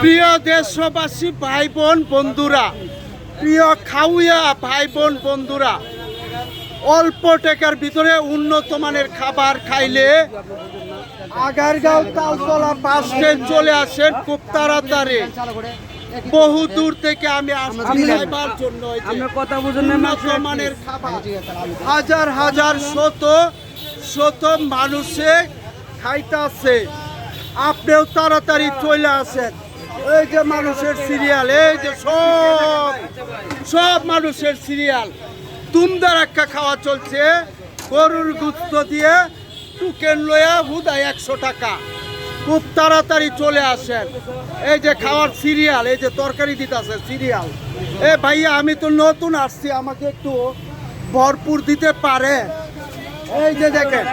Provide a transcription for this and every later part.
প্রিয় দেশবাসী ভাই বোন বন্ধুরা প্রিয় খাউয়া ভাই বোন বন্ধুরা অল্প টাকার ভিতরে উন্নত মানের খাবার খাইলে আগারগাঁও তালতলা বাস স্ট্যান্ড চলে আসেন খুব তাড়াতাড়ি। বহু দূর থেকে আমি জন্য কথা বুঝুন মানের খাবার। হাজার হাজার শত শত মানুষে খাইতাছে। আপনিও তাড়াতাড়ি চলে আসেন। এই যে মানুষের সিরিয়াল এই যে সব সব মানুষের সিরিয়াল তুমদার একটা খাওয়া চলছে, গরুর গুস্ত দিয়ে টুকেন লয়া হুদায় একশো টাকা। খুব তাড়াতাড়ি চলে আসেন। এই যে খাওয়ার সিরিয়াল এই যে তরকারি দিতেছে সিরিয়াল এ ভাইয়া, আমি তো নতুন আসছি, আমাকে একটু ভরপুর দিতে পারে? এই যে দেখেন,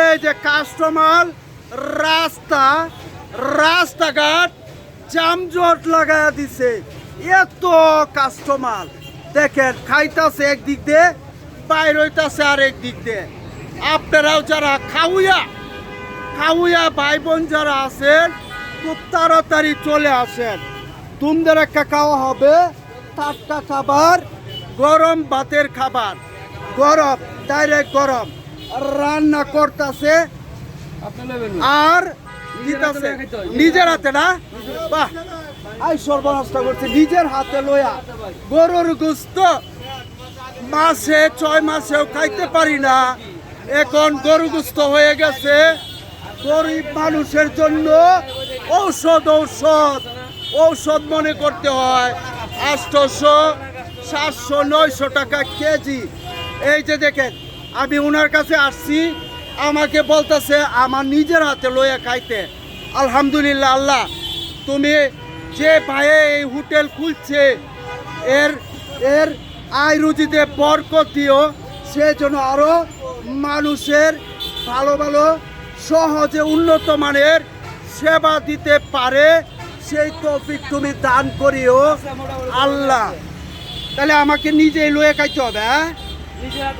এই যে কাস্টমার রাস্তা, রাস্তাঘাট জামজট লাগায়া দিছে। এত কাস্টমার দেখেন, খাইতাছে একদিক দিয়ে, বাইর হইতাছে আর একদিক দিয়ে। আপনারাও যারা খাউয়া খাউয়া ভাই বোন যারা আছেন, খুব তাড়াতাড়ি চলে আসেন। তোমাদের একটা খাওয়া হবে, টাটকা খাবার, গরম ভাতের খাবার। গরম ডাইরেক্ট গরম। রান্না করতেছে আর নিজের হাতে না? বাহ। আই সর্বনাশটা করছে নিজের হাতে লয়া গরুর গুস্ত। মাসে ছয় মাসেও খাইতে পারি না। এখন গরু গুস্ত হয়ে গেছে। গরিব মানুষের জন্য ঔষধ ঔষধ। ঔষধ মনে করতে হয় আটশোশো সাতশো নয়শো টাকা কেজি। এই যে দেখেন আমি ওনার কাছে আসছি। আমাকে বলতেছে, আমার নিজের হাতে লইয়া খাইতে। আলহামদুলিল্লাহ, আল্লাহ, তুমি যে ভাইয়ে এই হোটেল খুলছে, এর এর আয় রুজিতে বরকত দিও, সে যেন আরও মানুষের ভালো ভালো, সহজে উন্নত মানের সেবা দিতে পারে, সেই তৌফিক তুমি দান করিও, আল্লাহ। তাহলে আমাকে নিজেই লয়ে খাইতে হবে হ্যাঁ?